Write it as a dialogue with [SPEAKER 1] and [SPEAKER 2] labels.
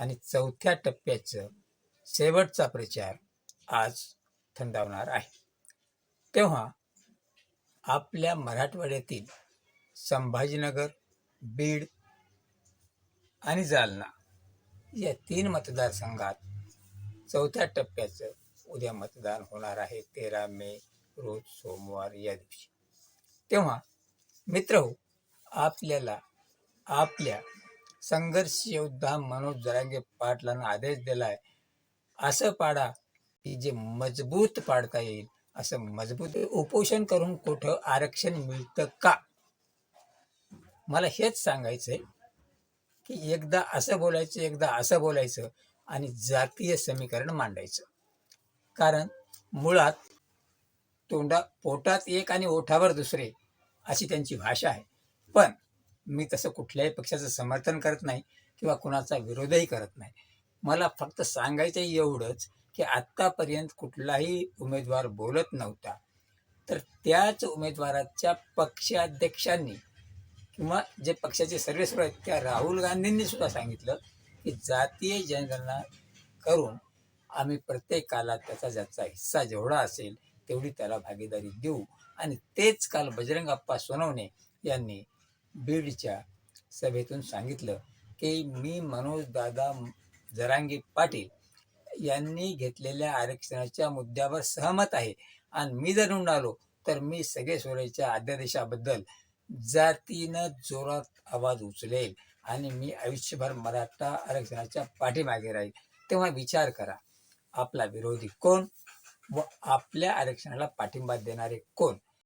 [SPEAKER 1] आणि चौथ्या टप्प्याचं शेवटचा प्रचार आज थंडावणार आहे. तेव्हा आपल्या मराठवाड्यातील संभाजीनगर बीड आणि जालना या तीन मतदारसंघात चौथ्या टप्प्याचं उद्या मतदान होणार आहे तेरा मे रोज सोमवार या दिवशी. तेव्हा मित्र हो आपल्याला आपल्या संघर्ष योद्धा मनोज जरांगे पाटलांना आदेश दिलाय. असं पाडा की जे मजबूत पाडता येईल असं मजबूत उपोषण करून कुठं आरक्षण मिळतं का? मला हेच सांगायचंय की एकदा असं बोलायचं एकदा असं बोलायचं आणि जातीय समीकरण मांडायचं. कारण मुळात तोंडा पोटात एक आणि ओठावर दुसरे अशी त्यांची भाषा आहे. पण मी तसं कुठल्याही पक्षाचं समर्थन करत नाही किंवा कुणाचा विरोधही करत नाही. मला फक्त सांगायचं एवढंच की आत्तापर्यंत कुठलाही उमेदवार बोलत नव्हता. तर त्याच उमेदवाराच्या पक्षाध्यक्षांनी किंवा जे पक्षाचे सर्वेसर्व आहेत त्या राहुल गांधींनी सुद्धा सांगितलं की जातीय जनगणना करून आम्ही प्रत्येकाला त्याचा ज्याचा हिस्सा जेवढा असेल तेवढी त्याला भागीदारी देऊ. आणि तेच काल बजरंग अप्पा सोनवणे यांनी बीडच्या सभेतून सांगितलं की मी मनोज दादा जरांगे पाटील यांनी घेतलेल्या आरक्षणाच्या मुद्द्यावर सहमत आहे. आणि मी जर निवडून आलो तर मी सगळे सोयीच्या अध्यादेशाबद्दल जातीनं जोरात आवाज उचलेल आणि मी आयुष्यभर मराठा आरक्षणाच्या पाठीमागे राहील. तेव्हा विचार करा आपला विरोधी कोण व आपल्या आरक्षणाला पाठिंबा देणारे कोण?